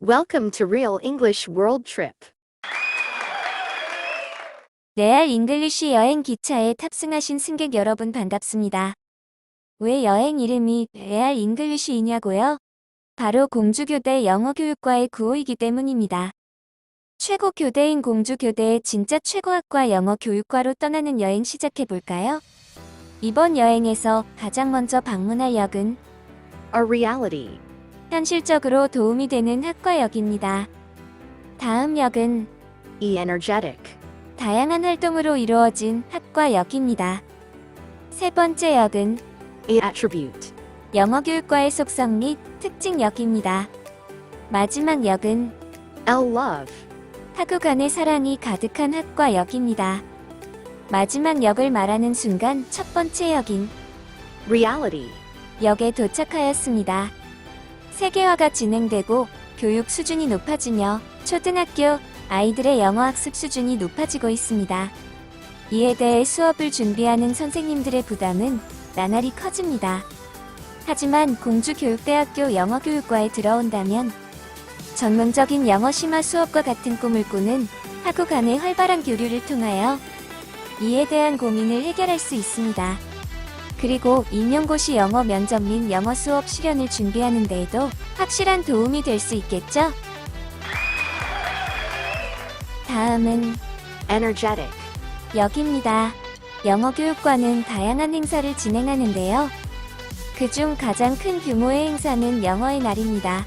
Welcome to Real English World Trip. 레알 잉글리쉬 여행 기차에 탑승하신 승객 여러분 반갑습니다. 왜 여행 이름이 레알 잉글리쉬이냐고요? 바로 공주교대 영어교육과의 구호이기 때문입니다. 최고 교대인 공주교대의 진짜 최고학과 영어교육과로 떠나는 여행 시작해볼까요? 이번 여행에서 가장 먼저 방문할 역은 A reality. 현실적으로 도움이 되는 학과역입니다. 다음 역은 E energetic. 다양한 활동으로 이루어진 학과역입니다. 세 번째 역은 A attribute. 영어 교육과의 속성 및 특징 역입니다. 마지막 역은 L love. 학우 간의 사랑이 가득한 학과역입니다. 마지막 역을 말하는 순간 첫 번째 역인 Reality. 역에 도착하였습니다. 세계화가 진행되고 교육 수준이 높아지며 초등학교 아이들의 영어 학습 수준이 높아지고 있습니다. 이에 대해 수업을 준비하는 선생님들의 부담은 나날이 커집니다. 하지만 공주교육대학교 영어교육과에 들어온다면 전문적인 영어 심화 수업과 같은 꿈을 꾸는 학우 간의 활발한 교류를 통하여 이에 대한 고민을 해결할 수 있습니다. 그리고 임용고시 영어 면접 및 영어 수업 실현을 준비하는 데에도 확실한 도움이 될 수 있겠죠? 다음은 Energetic. 역입니다. 영어 교육과는 다양한 행사를 진행하는데요. 그중 가장 큰 규모의 행사는 영어의 날입니다.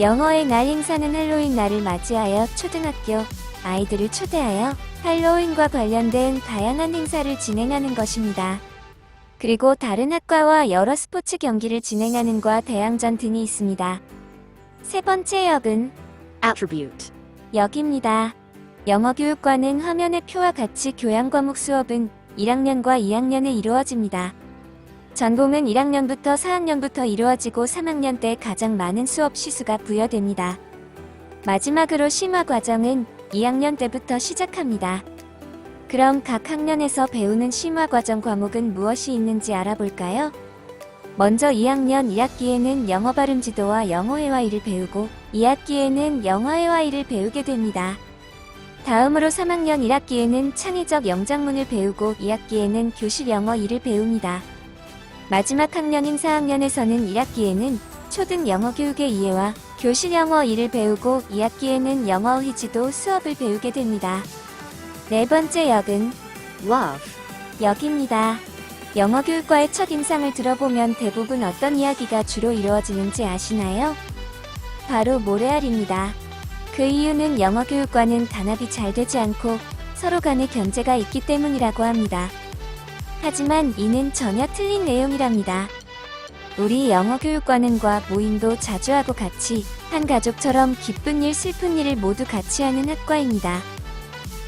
영어의 날 행사는 할로윈 날을 맞이하여 초등학교 아이들을 초대하여 할로윈과 관련된 다양한 행사를 진행하는 것입니다. 그리고 다른 학과와 여러 스포츠 경기를 진행하는 과 대항전 등이 있습니다. 세 번째 역은 Attribute. 역입니다. 영어교육과는 화면의 표와 같이 교양 과목 수업은 1학년과 2학년에 이루어집니다. 전공은 1학년부터 4학년부터 이루어지고 3학년 때 가장 많은 수업 시수가 부여됩니다. 마지막으로 심화 과정은 2학년 때부터 시작합니다. 그럼 각 학년에서 배우는 심화 과정 과목은 무엇이 있는지 알아볼까요? 먼저 2학년 1학기에는 영어 발음 지도와 영어 회화일을 배우고 2학기에는 영어 회화일을 배우게 됩니다. 다음으로 3학년 1학기에는 창의적 영작문을 배우고 2학기에는 교실 영어 1을 배웁니다. 마지막 학년인 4학년에서는 1학기에는 초등 영어 교육의 이해와 교실 영어 1을 배우고 2학기에는 영어 의지도 수업을 배우게 됩니다. 네 번째 역은 Love. 역입니다. 영어 교육과의 첫 인상을 들어보면 대부분 어떤 이야기가 주로 이루어지는지 아시나요? 바로 모래알입니다. 그 이유는 영어 교육과는 단합이 잘 되지 않고 서로 간의 견제가 있기 때문이라고 합니다. 하지만 이는 전혀 틀린 내용이랍니다. 우리 영어 교육과는과 모임도 자주 하고 같이 한 가족처럼 기쁜 일 슬픈 일을 모두 같이 하는 학과입니다.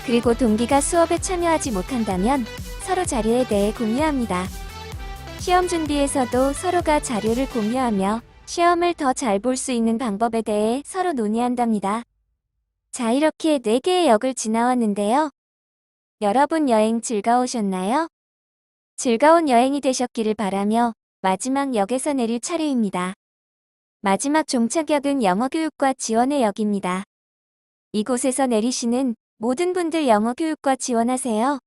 그리고 동기가 수업에 참여하지 못한다면 서로 자료에 대해 공유합니다. 시험 준비에서도 서로가 자료를 공유하며 시험을 더 잘 볼 수 있는 방법에 대해 서로 논의한답니다. 자, 이렇게 4개의 역을 지나왔는데요. 여러분 여행 즐거우셨나요? 즐거운 여행이 되셨기를 바라며 마지막 역에서 내릴 차례입니다. 마지막 종착역은 영어교육과 지원의 역입니다. 이곳에서 내리시는 모든 분들 영어 교육과 지원하세요.